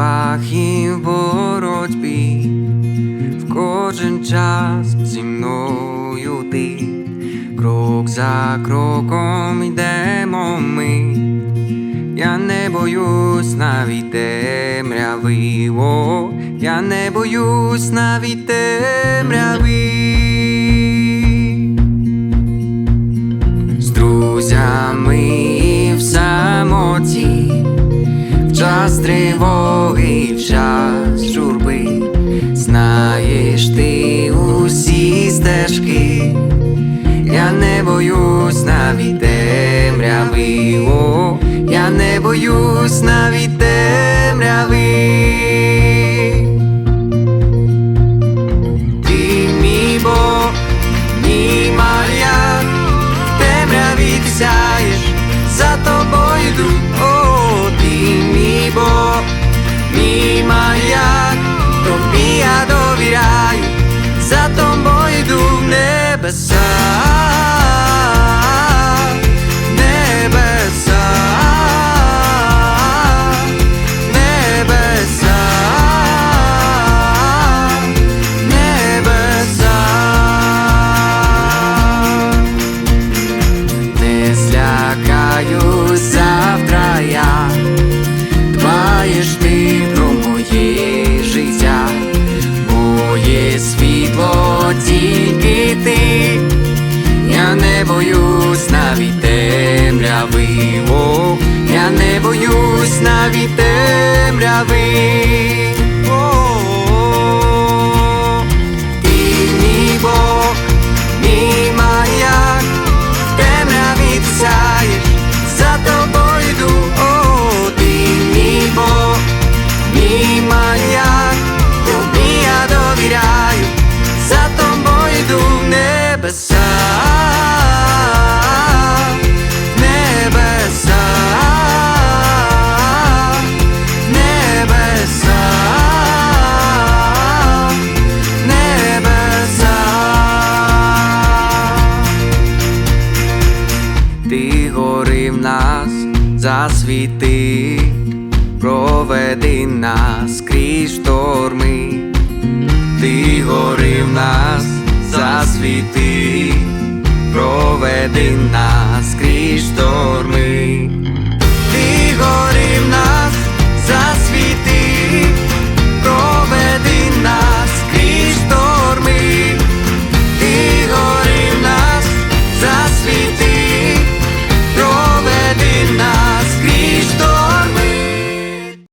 битвах і в боротьбі, в кожен час зі мною ти, крок за кроком йдемо ми. Я не боюсь навіть темряви, о, я не боюсь навіть темряви. З друзями ти усі стежки. Я не боюсь навіть темряви, о, я не боюсь навіть темряви. Ти мій Бог, мій темряві сяєш, за тобою йду, о, ти мій Бог, мій маяк, небеса. Небеса, не боюсь навіть темряви, о, я не боюсь навіть темряви. О, ти мій Бог, мій маяк, в за тобою йду, о, ти мій Бог, мій маяк, тобі я довіряю, за тобою йду в небеса. Ти гори в нас засвіти, проведи нас крізь шторми, ти гори в нас засвіти, проведи нас крізь шторми.